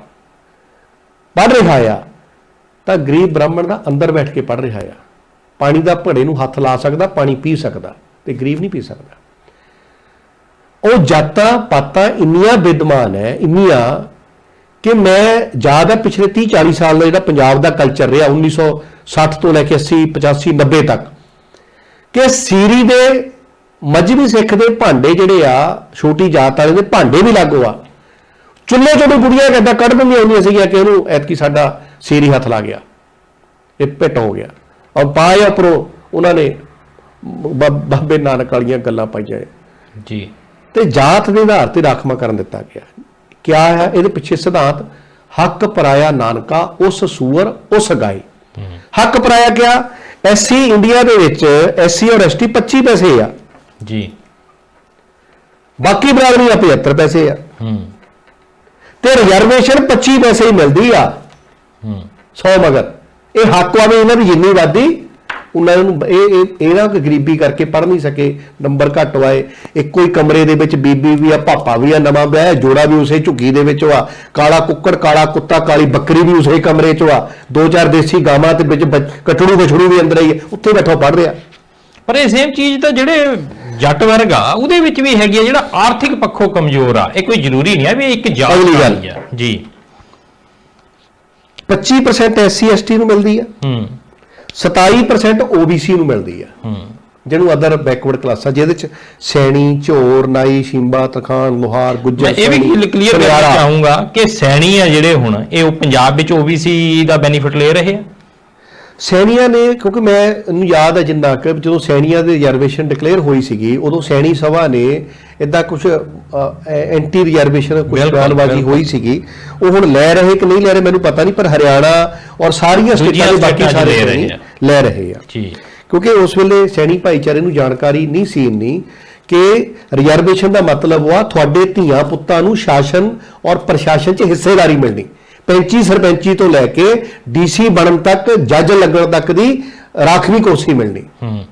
ਪੜ੍ਹ ਰਿਹਾ ਆ, ਤਾਂ ਗਰੀਬ ਬ੍ਰਾਹਮਣ ਦਾ ਅੰਦਰ ਬੈਠ ਕੇ ਪੜ੍ਹ ਰਿਹਾ ਆ। ਪਾਣੀ ਦਾ ਘੜੇ ਨੂੰ ਹੱਥ ਲਾ ਸਕਦਾ, ਪਾਣੀ ਪੀ ਸਕਦਾ ਤੇ ਗਰੀਬ ਨਹੀਂ ਪੀ ਸਕਦਾ। ਉਹ ਜਾਤਾਂ ਪਾਤਾਂ ਇੰਨੀਆਂ ਵਿਦਮਾਨ ਹੈ ਇੰਨੀਆਂ ਕਿ ਮੈਂ ਯਾਦ ਹੈ ਪਿਛਲੇ 30 40 ਸਾਲ ਦਾ ਜਿਹੜਾ ਪੰਜਾਬ ਦਾ ਕਲਚਰ ਰਿਹਾ 1960 ਤੋਂ ਲੈ ਕੇ 80 85 90 ਤੱਕ ਕਿ ਸੀਰੀ ਦੇ ਮਜਬੀ ਸਿੱਖ ਦੇ ਭਾਂਡੇ ਜਿਹੜੇ ਆ ਛੋਟੀ ਜਾਤ ਵਾਲੇ ਦੇ ਭਾਂਡੇ ਵੀ ਲਾਗੋ ਆ। ਚੁੱਲ੍ਹੇ ਚੋਂ ਵੀ ਬੁੜੀਆਂ ਕਿੱਦਾਂ ਕੱਢ ਦਿੰਦੀਆਂ ਹੁੰਦੀਆਂ ਸੀਗੀਆਂ ਕਿ ਉਹਨੂੰ ਐਤਕੀ ਸਾਡਾ ਸੀਰੀ ਹੱਥ ਲਾ ਗਿਆ। ਇਹ ਪਿੱਟ ਹੋ ਗਿਆ। ਔਰ ਪਾਇਆ ਪਰੋ ਉਹਨਾਂ ਨੇ ਬਾਬੇ ਨਾਨਕ ਵਾਲੀਆਂ ਗੱਲਾਂ ਪਾਈਆਂ। ਜੀ। ਤੇ ਜਾਤ ਦੇ ਆਧਾਰ ਤੇ ਰਾਖਵਾਂ ਕਰਨ ਦਿੱਤਾ ਗਿਆ। ਕਿਆ ਹੈ? ਇਹਦੇ ਪਿੱਛੇ ਸਿਧਾਂਤ ਹੱਕ ਪਰਾਇਆ ਨਾਨਕਾ ਉਸ ਸੂਰ ਉਸ ਗਾਏ ਹੱਕ ਪਰਾਇਆ ਕਿਆ? ਐਸਸੀ ਇੰਡੀਆ ਦੇ ਵਿੱਚ ਐਸਸੀ ਔਰ ਐਸਟੀ 25 ਪੈਸੇ ਆ। ਜੀ। ਬਾਕੀ ਬਰਾਦਰੀਆਂ 75 ਪੈਸੇ ਆ। ਹੂੰ। ਤੇ ਰਿਜ਼ਰਵੇਸ਼ਨ 25 ਪੈਸੇ ਹੀ ਮਿਲਦੀ ਆ। ਹੂੰ। 100 ਮਗਰ। ਇਹ ਹੱਕ ਵਾਵੇ ਇਹਨਾਂ ਦੀ ਜਿੰਨੀ ਵਾਦੀ ਉਹਨਾਂ ਨੂੰ ਇਹ ਇਹ ਇਹਨਾਂ ਕਿ ਗਰੀਬੀ ਕਰਕੇ ਪੜ ਨਹੀਂ ਸਕੇ ਨੰਬਰ ਘੱਟ ਆਏ ਇੱਕੋ ਹੀ ਕਮਰੇ ਦੇ ਵਿੱਚ ਬੀਬੀ ਵੀ ਆ ਪਾਪਾ ਵੀ ਆ ਨਵਾਂ ਵਿਆਹ ਜੋੜਾ ਵੀ ਉਸੇ ਝੁੱਗੀ ਦੇ ਵਿੱਚ ਆ ਕਾਲਾ ਕੁੱਕੜ ਕਾਲਾ ਕੁੱਤਾ ਕਾਲੀ ਬੱਕਰੀ ਵੀ ਉਸੇ ਕਮਰੇ 'ਚ ਆ ਦੋ ਚਾਰ ਦੇਸੀ ਗਾਵਾਂ ਤੇ ਵਿੱਚ ਕਟੜੂ ਬਛੜੂ ਵੀ ਅੰਦਰ ਹੀ। ਉੱਥੇ ਬੈਠਾ ਪੜ ਰਿਹਾ। ਪਰ ਇਹ ਸੇਮ ਚੀਜ਼ ਤਾਂ ਜਿਹੜੇ ਜੱਟ ਵਰਗ ਆ ਉਹਦੇ ਵਿੱਚ ਵੀ ਹੈਗੀ ਆ ਜਿਹੜਾ ਆਰਥਿਕ ਪੱਖੋਂ ਕਮਜ਼ੋਰ ਆ। ਇਹ ਕੋਈ ਜ਼ਰੂਰੀ ਨਹੀਂ ਆ ਵੀ ਇੱਕ ਜਾਤ ਅਗਲੀ ਗੱਲ। ਆ। ਜੀ। 25% ਐਸਸੀ ਐਸਟੀ ਨੂੰ ਮਿਲਦੀ ਆ। ਹੂੰ। 27% ਓਬੀਸੀ ਨੂੰ ਮਿਲਦੀ ਆ। ਹੂੰ। ਜਿਹਨੂੰ ਅਦਰ ਬੈਕਵਰਡ ਕਲਾਸਾਂ ਜਿਹਦੇ ਚ ਸੈਣੀ ਝੋਰ ਨਾਈ ਸ਼ਿੰਬਾ ਤਖਾਨ ਲੋਹਾਰ ਗੁੱਜਰ ਮੈਂ ਇਹ ਵੀ ਸੈਣੀ, ਕਲੀਅਰ ਕਰਨਾ ਸੁਨਿਆਰਾ। ਚਾਹੂੰਗਾ ਕਿ ਸੈਣੀ ਆ ਜਿਹੜੇ ਹੁਣ ਇਹ ਉਹ ਪੰਜਾਬ ਵਿੱਚ OBC ਦਾ ਬੈਨੀਫਿਟ ਲੈ ਰਹੇ ਆ। ਸੈਣੀਆਂ ਨੇ ਕਿਉਂਕਿ ਮੈਂ ਨੂੰ ਯਾਦ ਹੈ ਜਿੰਨਾ ਕਿ ਜਦੋਂ ਸੈਣੀਆਂ ਦੀ ਰਿਜ਼ਰਵੇਸ਼ਨ ਡਿਕਲੇਅਰ ਹੋਈ ਸੀਗੀ ਉਦੋਂ ਸੈਣੀ ਸਭਾ ਨੇ ਇਦਾਂ ਕੁਝ ਐਂਟੀ ਰਿਜ਼ਰਵੇਸ਼ਨ ਕੁਝ ਬਿਲਕੁਲ। ਹੋਈ ਸੀਗੀ ਉਹ ਹੁਣ ਲੈ ਰਹੇ ਕਿ ਨਹੀਂ ਲੈ ਰਹੇ ਮੈਨੂੰ ਪਤਾ ਨਹੀਂ ਪਰ ਹਰਿਆਣਾ ਔਰ ਸਾਰੀਆਂ ਸਟੇਟਾਂ ਦੇ ਬਾਕੀ ਸਾਰੇ ਲੈ ਰਹੇ ਆ। ਲੈ ਰਹੇ ਆ ਜੀ ਕਿਉਂਕਿ ਉਸ ਵੇਲੇ ਸੈਣੀ ਭਾਈਚਾਰੇ ਨੂੰ ਜਾਣਕਾਰੀ ਨਹੀਂ ਸੀ ਇੰਨੀ ਕਿ ਰਿਜ਼ਰਵੇਸ਼ਨ ਦਾ ਮਤਲਬ ਵਾ ਤੁਹਾਡੇ ਧੀਆਂ ਪੁੱਤਾਂ ਨੂੰ ਸ਼ਾਸਨ ਔਰ ਪ੍ਰਸ਼ਾਸਨ 'ਚ ਹਿੱਸੇਦਾਰੀ ਮਿਲਣੀ ਪੈਂਚੀ ਸਰਪੰਚੀ ਤੋਂ ਲੈ ਕੇ ਡੀਸੀ ਬਣਨ ਤੱਕ ਜੱਜ ਲੱਗਣ ਤੱਕ ਦੀ ਰਾਖਵੀਂ ਕੁਰਸੀ ਮਿਲਣੀ। ਹੂੰ।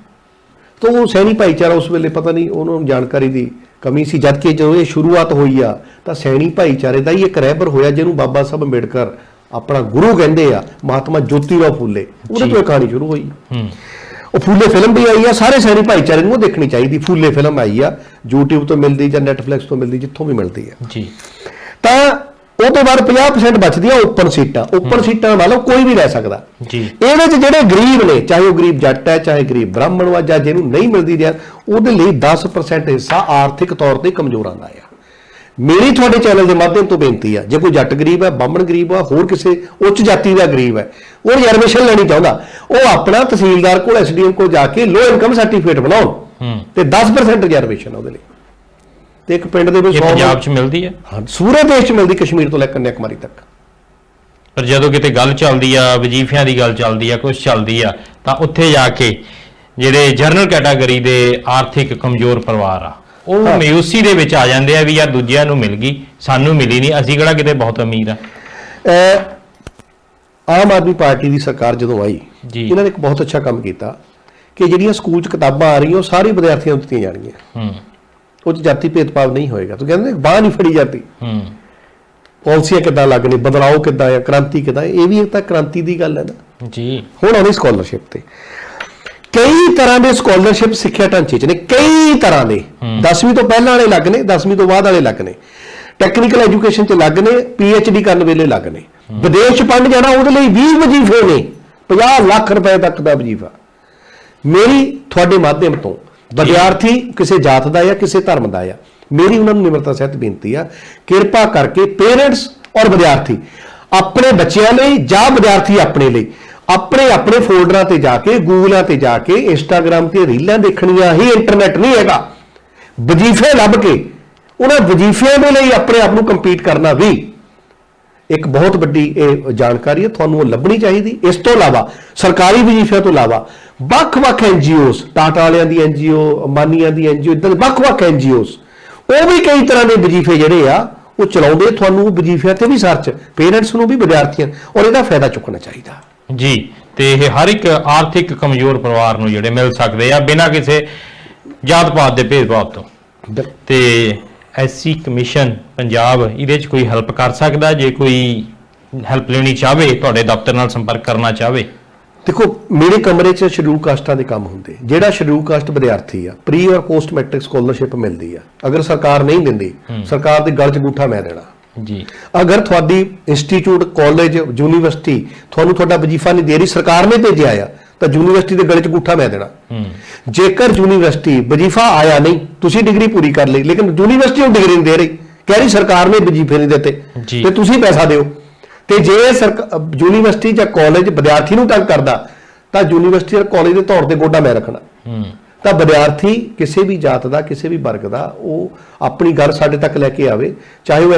ਤਾਂ ਉਹ ਸੈਣੀ ਭਾਈਚਾਰਾ ਉਸ ਵੇਲੇ ਪਤਾ ਨਹੀਂ ਉਹਨੂੰ ਜਾਣਕਾਰੀ ਦੀ ਕਮੀ ਸੀ। ਜਦ ਕਿ ਜਦੋਂ ਇਹ ਸ਼ੁਰੂਆਤ ਹੋਈ ਆ ਤਾਂ ਸੈਣੀ ਭਾਈਚਾਰੇ ਦਾ ਹੀ ਇੱਕ ਰਹਿਬਰ ਹੋਇਆ ਜਿਹਨੂੰ ਬਾਬਾ ਸਾਹਿਬ ਅੰਬੇਡਕਰ ਆਪਣਾ ਗੁਰੂ ਕਹਿੰਦੇ ਆ ਮਹਾਤਮਾ ਜੋਤੀਰਾਓ ਫੂਲੇ। ਉਹਦੇ। ਤੋਂ ਇਹ ਕਹਾਣੀ ਸ਼ੁਰੂ ਹੋਈ। ਹੂੰ। ਉਹ ਫੂਲੇ ਫਿਲਮ ਵੀ ਆਈ ਆ ਸਾਰੇ ਸੈਣੀ ਭਾਈਚਾਰੇ ਨੂੰ ਦੇਖਣੀ ਚਾਹੀਦੀ। ਫੂਲੇ ਫਿਲਮ ਆਈ ਆ YouTube ਤੋਂ ਮਿਲਦੀ ਜਾਂ Netflix ਤੋਂ ਮਿਲਦੀ ਜਿੱਥੋਂ ਵੀ ਮਿਲਦੀ ਆ। ਜੀ। ਤਾਂ ਉਹ ਤੋਂ ਬਾਅਦ 50% ਬਚਦੀਆਂ ਓਪਨ ਸੀਟਾਂ। ਓਪਨ ਸੀਟਾਂ ਮਤਲਬ ਕੋਈ ਵੀ ਲੈ ਸਕਦਾ। ਜੀ। ਇਹਦੇ 'ਚ ਜਿਹੜੇ ਗਰੀਬ ਨੇ ਚਾਹੇ ਉਹ ਗਰੀਬ ਜੱਟ ਹੈ ਚਾਹੇ ਗਰੀਬ ਬ੍ਰਾਹਮਣ ਵਾ ਜਾਂ ਜਿਹਨੂੰ ਨਹੀਂ ਮਿਲਦੀ ਰਿਆ ਉਹਦੇ ਲਈ 10% ਹਿੱਸਾ ਆਰਥਿਕ ਤੌਰ ਤੇ ਕਮਜ਼ੋਰ ਆਉਂਦਾ ਆ। ਮੇਰੀ ਤੁਹਾਡੇ ਚੈਨਲ ਦੇ ਮਾਧਿਅਮ ਤੋਂ ਬੇਨਤੀ ਆ ਜੇ ਕੋਈ ਜੱਟ ਗਰੀਬ ਹੈ ਬਾਹਮਣ ਗਰੀਬ ਆ ਹੋਰ ਕਿਸੇ ਉੱਚ ਜਾਤੀ ਦਾ ਗਰੀਬ ਹੈ ਉਹ ਰਿਜ਼ਰਵੇਸ਼ਨ ਲੈਣੀ ਚਾਹੁੰਦਾ। ਉਹ ਆਪਣਾ ਤਹਿਸੀਲਦਾਰ ਕੋਲ ਐਸਡੀਐਮ ਕੋਲ ਜਾ ਕੇ ਲੋ ਇਨਕਮ ਸਰਟੀਫਿਕੇਟ ਬਣਾਉਣ ਤੇ 10% ਰਿਜ਼ਰਵੇਸ਼ਨ ਉਹਦੇ ਲਈ। ਤੇ ਇੱਕ ਪਿੰਡ ਦੇ ਵਿੱਚ ਇਹ 100 ਪੰਜਾਬ 'ਚ ਮਿਲਦੀ ਹੈ? ਹਾਂ ਸੂਰੇ ਦੇਸ਼ 'ਚ ਮਿਲਦੀ ਕਸ਼ਮੀਰ ਤੋਂ ਲੈ ਕੇ ਕੰਨਿਆਕੁਮਾਰੀ ਤੱਕ। ਪਰ ਜਦੋਂ ਕਿਤੇ ਗੱਲ ਚੱਲਦੀ ਆ ਵਜ਼ੀਫਿਆਂ ਦੀ ਗੱਲ ਚੱਲਦੀ ਆ ਕੁਝ ਚੱਲਦੀ ਆ ਤਾਂ ਉੱਥੇ ਜਾ ਕੇ ਜਿਹੜੇ ਜਨਰਲ ਕੈਟਾਗਰੀ ਦੇ ਆਰਥਿਕ ਕਮਜ਼ੋਰ ਪਰਿਵਾਰ ਆ ਉਹ। ਮਾਯੂਸੀ ਦੇ ਵਿੱਚ ਆ ਜਾਂਦੇ ਆ ਵੀ ਯਾਰ ਦੂਜਿਆਂ ਨੂੰ ਮਿਲ ਗਈ ਸਾਨੂੰ ਮਿਲੀ ਨਹੀਂ ਅਸੀਂ ਕਿਹੜਾ ਕਿਤੇ ਬਹੁਤ ਅਮੀਰ ਆ। ਆਮ ਆਦਮੀ ਪਾਰਟੀ ਦੀ ਸਰਕਾਰ ਜਦੋਂ ਆਈ ਜੀ। ਇਹਨਾਂ ਨੇ ਇੱਕ ਬਹੁਤ ਅੱਛਾ ਕੰਮ ਕੀਤਾ ਕਿ ਜਿਹੜੀਆਂ ਸਕੂਲ 'ਚ ਕਿਤਾਬਾਂ ਆ ਰਹੀਆਂ ਉਹ ਸਾਰੇ ਵਿਦਿਆਰਥੀਆਂ ਨੂੰ ਦਿੱਤੀਆਂ ਜਾਣਗੀਆਂ। ਹੂੰ। ਉਹ 'ਚ ਜਾਤੀ ਭੇਦਭਾਵ ਨਹੀਂ ਹੋਏਗਾ। ਤੂੰ ਕਹਿੰਦੇ ਬਾਹ ਨਹੀਂ ਫੜੀ ਜਾਂਦੀ। ਹੂੰ। ਪਾਲਿਸੀਆਂ ਕਿੱਦਾਂ ਲੱਗਣੇ ਬਦਲਾਅ ਕਿੱਦਾਂ ਆ ਕ੍ਰਾਂਤੀ ਕਿੱਦਾਂ ਇਹ ਵੀ ਇੱਕ ਤਾਂ ਕ੍ਰਾਂਤੀ ਦੀ ਗੱਲ ਹੈ ਨਾ। ਜੀ। ਹੁਣ ਆਉਂਦੀ ਸਕਾਲਰਸ਼ਿਪ ਤੇ। ਕਈ ਤਰ੍ਹਾਂ ਦੇ ਸਕਾਲਰਸ਼ਿਪ ਸਿੱਖਿਆ ਢਾਂਚੇ 'ਚ ਨੇ ਕਈ ਤਰ੍ਹਾਂ ਦੇ। 10ਵੀਂ ਤੋਂ ਪਹਿਲਾਂ ਵਾਲੇ ਲੱਗ ਨੇ 10ਵੀਂ ਤੋਂ ਬਾਅਦ ਵਾਲੇ ਲੱਗ ਨੇ। ਟੈਕਨੀਕਲ ਐਜੂਕੇਸ਼ਨ 'ਚ ਲੱਗ ਨੇ ਡੀ ਕਰਨ ਵੇਲੇ ਲੱਗ ਨੇ। ਵਿਦੇਸ਼ ਪੜ੍ਹਨ ਜਾਣਾ ਉਹਦੇ ਲਈ 20 ਵਜੀਫੇ ਨੇ 50 ਲੱਖ ਰੁਪਏ ਤੱਕ ਦਾ ਵਜੀਫਾ। ਮੇਰੀ ਤੁਹਾਡੇ ਮਾਧਿਅਮ ਤੋਂ ਵਿਦਿਆਰਥੀ ਕਿਸੇ ਜਾਤ ਦਾ ਜਾਂ ਕਿਸੇ ਧਰਮ ਦਾ ਆ। ਮੇਰੀ ਉਹਨਾਂ ਨੂੰ ਨਿਮਰਤਾ ਸਹਿਤ ਬੇਨਤੀ ਆ, ਕਿਰਪਾ ਕਰਕੇ ਪੇਰੈਂਟਸ ਔਰ ਵਿਦਿਆਰਥੀ ਆਪਣੇ ਬੱਚਿਆਂ ਲਈ ਜਾਂ ਵਿਦਿਆਰਥੀ ਆਪਣੇ ਲਈ ਆਪਣੇ ਆਪਣੇ ਫੋਲਡਰਾਂ ਤੇ ਜਾ ਕੇ ਗੂਗਲਾਂ ਤੇ ਜਾ ਕੇ ਇੰਸਟਾਗ੍ਰam ਤੇ ਰੀਲਾਂ ਦੇਖਣੀਆਂ ਹੀ ਇੰਟਰਨੈਟ ਨਹੀਂ ਹੈਗਾ। ਵਜੀਫੇ ਲੱਭ ਕੇ, ਉਹਨਾਂ ਵਜੀਫਿਆਂ ਦੇ ਲਈ ਆਪਣੇ ਆਪ ਨੂੰ ਕੰਪੀਟ ਕਰਨਾ ਵੀ। ਇੱਕ ਬਹੁਤ ਵੱਡੀ ਇਹ ਜਾਣਕਾਰੀ ਹੈ ਤੁਹਾਨੂੰ ਉਹ ਲੱਭਣੀ ਚਾਹੀਦੀ। ਇਸ ਤੋਂ ਇਲਾਵਾ ਸਰਕਾਰੀ ਵਜ਼ੀਫਿਆਂ ਤੋਂ ਇਲਾਵਾ ਵੱਖ-ਵੱਖ ਐਨਜੀਓਜ਼ ਟਾਟਾ ਵਾਲਿਆਂ ਦੀ ਐਨਜੀਓ ਅੰਬਾਨੀਆਂ ਦੀ ਐਨਜੀਓ ਇਦਾਂ ਵੱਖ-ਵੱਖ ਐਨਜੀਓਜ਼ ਉਹ ਵੀ ਕਈ ਤਰ੍ਹਾਂ ਦੇ ਵਜ਼ੀਫੇ ਜਿਹੜੇ ਆ ਉਹ ਚਲਾਉਂਦੇ ਤੁਹਾਨੂੰ ਵਜ਼ੀਫਿਆਂ ਤੇ ਵੀ ਸਰਚ ਪੇਰੈਂਟਸ ਨੂੰ ਵੀ ਵਿਦਿਆਰਥੀਆਂ ਔਰ ਇਹਦਾ ਫਾਇਦਾ ਚੁੱਕਣਾ ਚਾਹੀਦਾ। ਜੀ ਤੇ ਇਹ ਹਰ ਇੱਕ ਆਰਥਿਕ ਕਮਜ਼ੋਰ ਪਰਿਵਾਰ ਨੂੰ ਜਿਹੜੇ ਮਿਲ ਸਕਦੇ ਆ ਬਿਨਾਂ ਕਿਸੇ ਜਾਤ ਪਾਤ ਦੇ ਭੇਦਭਾਵ ਤੋਂ। ਤੇ ਐਸਸੀ ਕਮਿਸ਼ਨ ਪੰਜਾਬ ਇਹਦੇ 'ਚ ਕੋਈ ਹੈਲਪ ਕਰ ਸਕਦਾ? ਜੇ ਕੋਈ ਹੈਲਪ ਲੈਣੀ ਚਾਹਵੇ ਤੁਹਾਡੇ ਦਫ਼ਤਰ ਨਾਲ ਸੰਪਰਕ ਕਰਨਾ ਚਾਹਵੇ। ਦੇਖੋ ਮੇਰੇ ਕਮਰੇ 'ਚ ਸ਼ਡਿਊਲ ਕਾਸਟਾਂ ਦੇ ਕੰਮ ਹੁੰਦੇ। ਜਿਹੜਾ ਸ਼ਡਿਊਲ ਕਾਸਟ ਵਿਦਿਆਰਥੀ ਆ ਪ੍ਰੀ ਔਰ ਪੋਸਟ ਮੈਟ੍ਰਿਕ ਸਕਾਲਰਸ਼ਿਪ ਮਿਲਦੀ ਆ। ਅਗਰ ਸਰਕਾਰ ਨਹੀਂ ਦਿੰਦੀ ਸਰਕਾਰ ਦੇ ਗਲ 'ਚ ਅੰਗੂਠਾ ਮੈਂ ਦੇਣਾ। ਜੀ। ਅਗਰ ਤੁਹਾਡੀ ਇੰਸਟੀਚਿਊਟ ਕਾਲਜ ਯੂਨੀਵਰਸਿਟੀ ਤੁਹਾਨੂੰ ਤੁਹਾਡਾ ਵਜ਼ੀਫਾ ਨਹੀਂ ਦੇ ਰਹੀ ਸਰਕਾਰ ਨੇ ਭੇਜਿਆ ਆ ਤਾਂ ਯੂਨੀਵਰਸਿਟੀ ਦੇ ਗਲੇ 'ਚ ਅੰਗੂਠਾ ਮੈਂ ਦੇਣਾ। ਜੇਕਰ ਯੂਨੀਵਰਸਿਟੀ ਵਜ਼ੀਫਾ ਆਇਆ ਨਹੀਂ ਤੁਸੀਂ ਡਿਗਰੀ ਪੂਰੀ ਕਰ ਲਈ ਲੇਕਿਨ ਯੂਨੀਵਰਸਿਟੀ ਉਹ ਡਿਗਰੀ ਨਹੀਂ ਦੇ ਰਹੀ। ਕਹਿ ਰਹੀ ਸਰਕਾਰ ਨੇ ਵਜ਼ੀਫੇ ਨਹੀਂ ਦਿੱਤੇ। ਤੇ ਤੁਸੀਂ ਪੈਸਾ ਦਿਓ। ਤੇ ਜੇ ਯੂਨੀਵਰਸਿਟੀ ਜਾਂ ਕਾਲਜ ਵਿਦਿਆਰਥੀ ਨੂੰ ਤੰਗ ਕਰਦਾ ਤਾਂ ਯੂਨੀਵਰਸਿਟੀ ਜਾਂ ਕਾਲਜ ਦੇ ਤੌਰ ਤੇ ਗੋਡਾ ਮੈਂ ਰੱਖਣਾ। ਤਾਂ ਵਿਦਿਆਰਥੀ ਕਿਸੇ ਵੀ ਜਾਤ ਦਾ ਕਿਸੇ ਵੀ ਵਰਗ ਦਾ ਉਹ ਆਪਣੀ ਗੱਲ ਸਾਡੇ ਤੱਕ ਲੈ ਕੇ ਆਵੇ ਚਾਹੇ ਉਹ